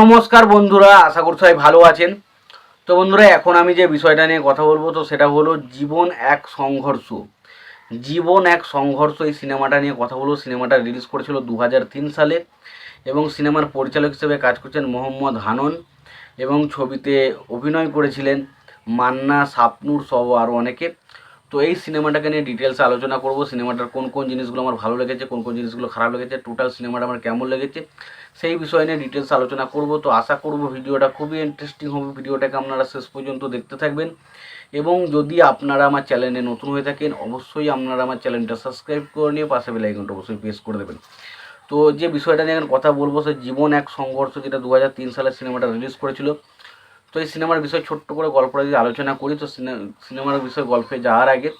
নমস্কার বন্ধুরা, আশা করছি সবাই ভালো আছেন। তো বন্ধুরা, এখন আমি যে বিষয়টা নিয়ে কথা বলব, তো সেটা হলো জীবন এক সংঘর্ষ। জীবন এক সংঘর্ষ এই সিনেমাটা নিয়ে কথা বলব। সিনেমাটা রিলিজ করেছিল দু হাজার তিন সালে এবং সিনেমার পরিচালক হিসেবে কাজ করছেন মোহাম্মদ হানন এবং ছবিতে অভিনয় করেছিলেন মান্না সাপনুর সহ আরও অনেকে। তো এই সিনেমাটাকে নিয়ে ডিটেলসে আলোচনা করব, সিনেমাটার কোন কোন জিনিসগুলো আমার ভালো লেগেছে, কোন কোন জিনিসগুলো খারাপ লেগেছে টোটাল সিনেমাটা আমার কেমন লেগেছে, সেই বিষয় নিয়ে ডিটেলস আলোচনা করব। তো আশা করব ভিডিওটা খুবই ইন্টারেস্টিং হবে, ভিডিওটাকে আপনারা শেষ পর্যন্ত দেখতে থাকবেন। এবং যদি আপনারা আমার চ্যানেলে নতুন হয়ে থাকেন, অবশ্যই আপনারা আমার চ্যানেলটা সাবস্ক্রাইব করে নিয়ে পাশে বেল আইকনটা অবশ্যই প্রেস করে দেবেন। তো যে বিষয়টা নিয়ে এখন কথা বলব, সে জীবন এক সংঘর্ষ, যেটা দু সালের সিনেমাটা রিলিজ করেছিল। তো এই সিনেমার বিষয়ে ছোট্ট করে গল্পটা যদি আলোচনা করি, তো সিনে- সিনেমার বিষয়ে গল্পে যাওয়ার আগে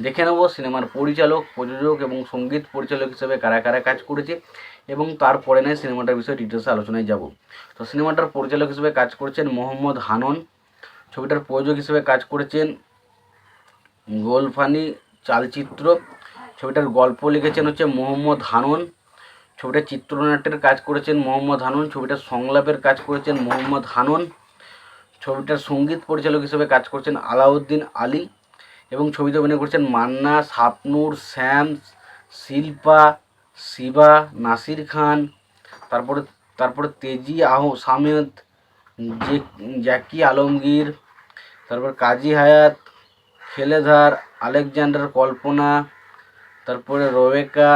দেখে নেব সিনেমার পরিচালক, প্রযোজক এবং সংগীত পরিচালক হিসেবে কারা কারা কাজ করেছে এবং তারপরে নয় সিনেমাটার বিষয়ে ডিটেলসে আলোচনায় যাব। তো সিনেমাটার পরিচালক হিসেবে কাজ করেছেন মোহাম্মদ হানন। ছবিটার প্রযোজক হিসেবে কাজ করেছেন গোলফানি চালচিত্র। ছবিটার গল্প লিখেছেন হচ্ছে মোহাম্মদ হানন। ছবিটার চিত্রনাট্যের কাজ করেছেন মোহাম্মদ হানন। ছবিটার সংলাপের কাজ করেছেন মোহাম্মদ হানন। ছবিটার সংগীত পরিচালক হিসেবে কাজ করছেন আলাউদ্দিন আলী এবং ছবিতে অভিনয় করছেন মান্না সাপনুর শ্যাম, শিল্পা, শিবা, নাসির খান, তারপরে তারপরে তেজি আহ সামেদ জ্যাকি আলমগীর, তারপর কাজী হায়াত, খেলেধার, আলেকজান্ডার কল্পনা, তারপরে রবেকা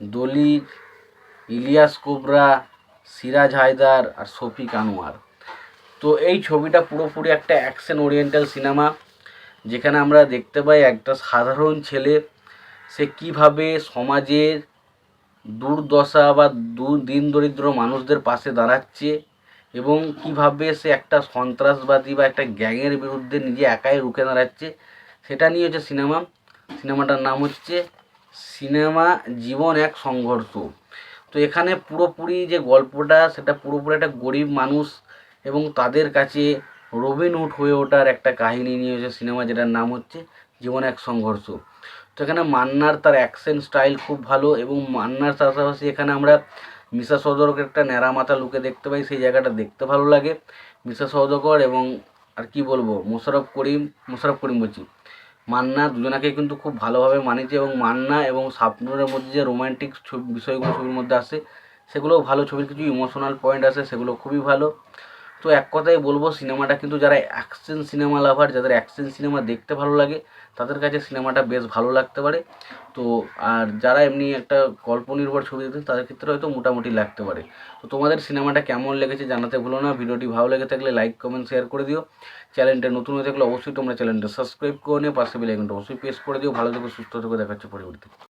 দলিত ইলিয়াস কোবরা, সিরাজ হায়দার আর শফিক আনোয়ার। তো এই ছবিটা পুরোপুরি একটা অ্যাকশন ওরিয়েন্টাল সিনেমা যেখানে আমরা দেখতে পাই একটা সাধারণ ছেলে, সে কীভাবে সমাজের দুর্দশা বা দু, দিন দরিদ্র মানুষদের পাশে দাঁড়াচ্ছে এবং কীভাবে সে একটা সন্ত্রাসবাদী বা একটা গ্যাংয়ের বিরুদ্ধে নিজে একাই রুখে দাঁড়াচ্ছে, সেটা নিয়ে হচ্ছে সিনেমা সিনেমাটার নাম হচ্ছে সিনেমা জীবন এক সংঘর্ষ। তো এখানে পুরোপুরি যে গল্পটা, সেটা পুরোপুরি একটা গরিব মানুষ এবং তাদের কাছে রবিনহুড হয়ে ওঠার একটা কাহিনী নিয়ে হচ্ছে সিনেমা যেটার নাম হচ্ছে জীবন এক সংঘর্ষ। তো এখানে মান্নার তার অ্যাকশন স্টাইল খুব ভালো এবং মান্নার পাশাপাশি এখানে আমরা মিশা সৌদাগরের একটা ন্যাড়া মাথা লুকে দেখতে পাই, সেই জায়গাটা দেখতে ভালো লাগে। মিশা সৌদাগর এবং আর কি বলব মোশারফ করিম মোশারফ করিম বলছি, মান্না দুজনাকে কিন্তু খুব ভালোভাবে মানিয়েছে এবং মান্না এবং সাপনুরের মধ্যে যে রোমান্টিক বিষয়গুলো ছবির মধ্যে আসে, সেগুলোও ভালো, ছবির কিছু ইমোশনাল পয়েন্ট আছে সেগুলো খুবই ভালো। তো এক কথাই বলব, সিনেমাটা কিন্তু যারা অ্যাকশন সিনেমা লাভার যাদের অ্যাকশন সিনেমা দেখতে ভালো লাগে, তাদের কাছে সিনেমাটা বেশ ভালো লাগতে পারে। তো আর যারা এমনি একটা গল্প নির্ভর ছবি দেখতে, তাদের ক্ষেত্রে হয়তো মোটামুটি লাগতে পারে। তো তোমাদের সিনেমাটা কেমন লেগেছে জানাতে ভুলো না। ভিডিওটি ভালো লেগে থাকলে লাইক কমেন্ট শেয়ার করে দিও। চ্যানেলটা নতুন হয়ে থাকলে অবশ্যই তোমরা চ্যানেলটা সাবস্ক্রাইব করে নিও। পাশে বেল আইকনটা অবশ্যই প্রেস করে দিও। ভালো থেকে, সুস্থ থেকো দেখাচ্ছে পরবর্তী।